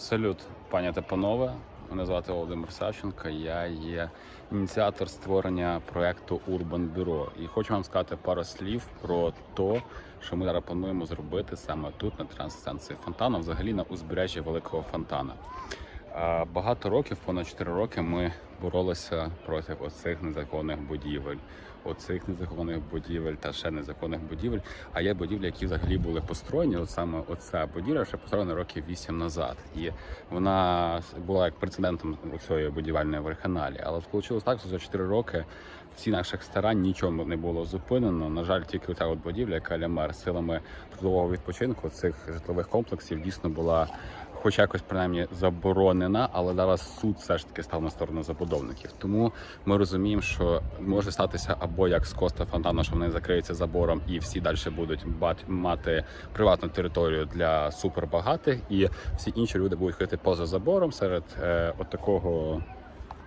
Салют, пані та панове. Мене звати Володимир Савченко. Я є ініціатор створення проекту Urban Bureau. І хочу вам сказати пару слів про те, що ми зараз плануємо зробити саме тут, на трансстанції Фонтана, взагалі на узбережжі Великого Фонтана. Багато років, понад 4 роки, ми боролися проти оцих незаконних будівель, оцих незаконних будівель та ще незаконних будівель. А є будівлі, які взагалі були построєні. От саме оця будівля ще построєна років 8 назад. І вона була як прецедентом цієї будівельної варханалії. Але вийшло так, що за 4 роки всі наших старань нічого не було зупинено. На жаль, тільки ця от будівля, яка лямер силами трудового відпочинку цих житлових комплексів дійсно була хоч якось принаймні заборонена, але зараз суд все ж таки став на сторону забудовників. Тому ми розуміємо, що може статися або як з Коста Фонтану, що вони закриються забором, і всі далі будуть мати приватну територію для супербагатих, і всі інші люди будуть ходити поза забором серед е, от такого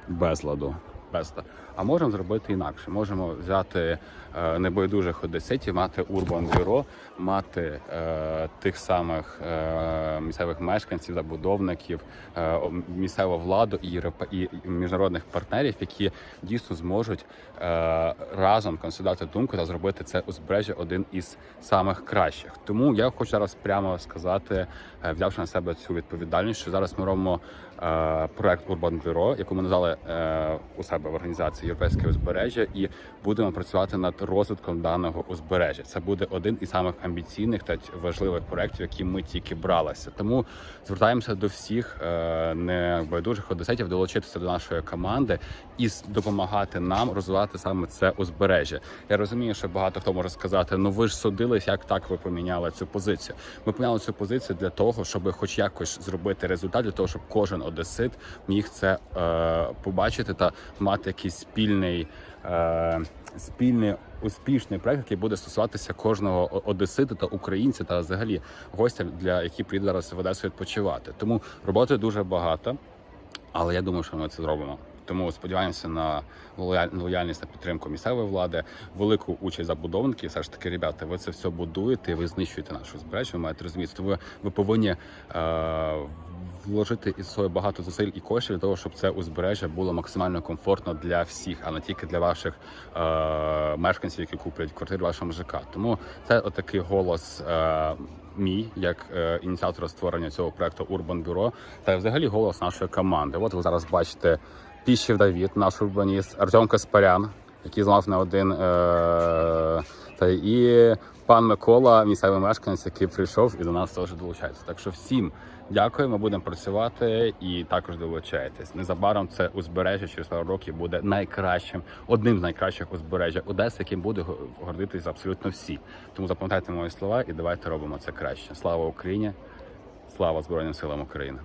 безладу. Безда. А можемо зробити інакше. Можемо взяти е, небайдужих одеситів, мати урбан бюро, мати е, тих самих е, місцевих мешканців, забудовників, е, місцеву владу і, і міжнародних партнерів, які дійсно зможуть е, разом консолідувати думку та зробити це узбережжя один із самих кращих. Тому я хочу зараз прямо сказати, е, взявши на себе цю відповідальність, що зараз ми робимо проект Урбан Бюро, яку ми назвали е, у себе в організації Європейське узбережжя, і будемо працювати над розвитком даного узбережжя. Це буде один із самих амбіційних та важливих проєктів, які ми тільки бралися. Тому звертаємося до всіх е, небайдужих одеситів долучитися до нашої команди і допомагати нам розвивати саме це узбережжя. Я розумію, що багато хто може сказати: ну ви ж судились, як так ви поміняли цю позицію. Ми поміняли цю позицію для того, щоб хоч якось зробити результат, для того, щоб кожен одесит міг це е, побачити та мати якийсь спільний. Е, Спільний успішний проект, який буде стосуватися кожного одесита та українця, та взагалі гостя, для які приїде зараз в Одесу відпочивати. Тому роботи дуже багато, але я думаю, що ми це зробимо. Тому сподіваємося на лояль- лояльність та підтримку місцевої влади, велику участь забудовників. Все ж таки, ребята, ви це все будуєте, ви знищуєте нашу збережжя, ви маєте розуміти. Ви, ви повинні е, вложити із собою багато зусиль і коштів для того, щоб це узбережжя було максимально комфортно для всіх, а не тільки для ваших е, мешканців, які куплять квартиру в ЖК. Тому це отакий голос. Е, Мій як е, ініціатора створення цього проекту Urban Bureau, та взагалі голос нашої команди. От ви зараз бачите Піщів Давід, наш урбаніст, Артем Каспарян, який зламав на один е, та і пан Микола, місцевий мешканець, який прийшов і до нас теж долучається. Так що всім дякую, ми будемо працювати і також долучайтесь. Незабаром це узбережжя через пару років буде найкращим, одним з найкращих узбережжя Одеси, яким буде го- гордитись абсолютно всі. Тому запам'ятайте мої слова і давайте робимо це краще. Слава Україні! Слава Збройним силам України!